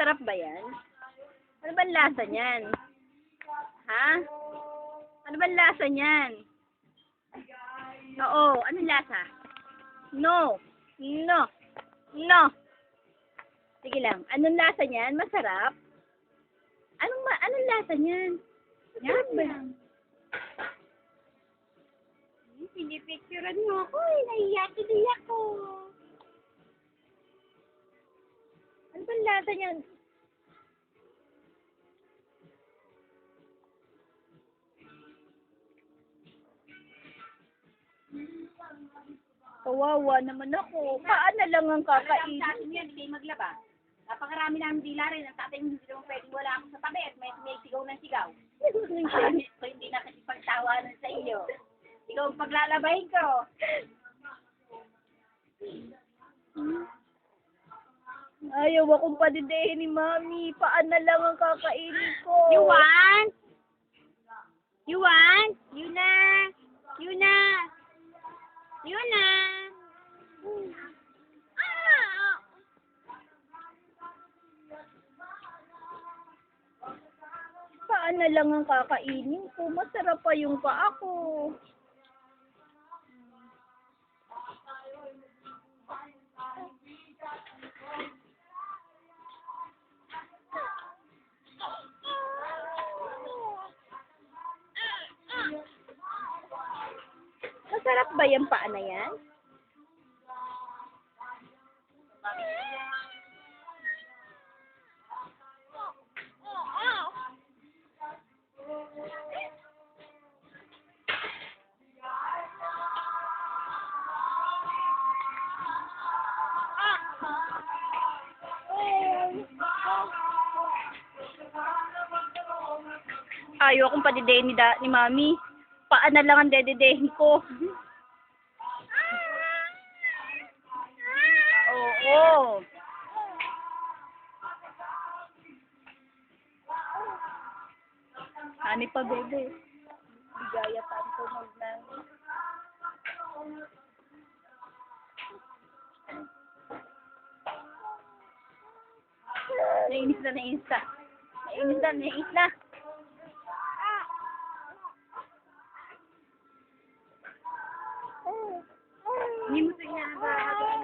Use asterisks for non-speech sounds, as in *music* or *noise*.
Masarap ba yan? Ano ba lasa niyan? Ha? Ano ba lasa niyan? Oo, anong lasa? No. No. No. Sige lang. Anong lasa niyan? Masarap? Anong ma anong lasa niyan? Masarap ba yan? Pinipicturean mo ako eh. Nahiya tuloy ako. Ano ba lasa niyan? Kawawa naman ako. Paano lang ang kakainin? Sabi niya, hindi kayo maglaba. Napakarami namin dila rin. Ang tatay hindi naman pwedeng wala ako sa tabi at may, may sigaw ng sigaw. Sabi ko, hindi nakikipagtawanan sa iyo. Ikaw ang paglalabay ko. *laughs* Ayaw akong padidehin ni Mami. Paano lang ang kakainin ko? You want? You want? You na. You na. You na. Ah! Paano lang ang kakainin ko? Masarap pa yung paa ko. Masarap ba yung paa na yan? Ayaw akong padidehin ni, da, ni Mami. Paa na lang ang dedidehin ko. Oo. Hani pa, bebe. Bigaya pa ito mag Nainis na, nainis na. Nainis na, nainis na. Hindi mo ito inaagaw.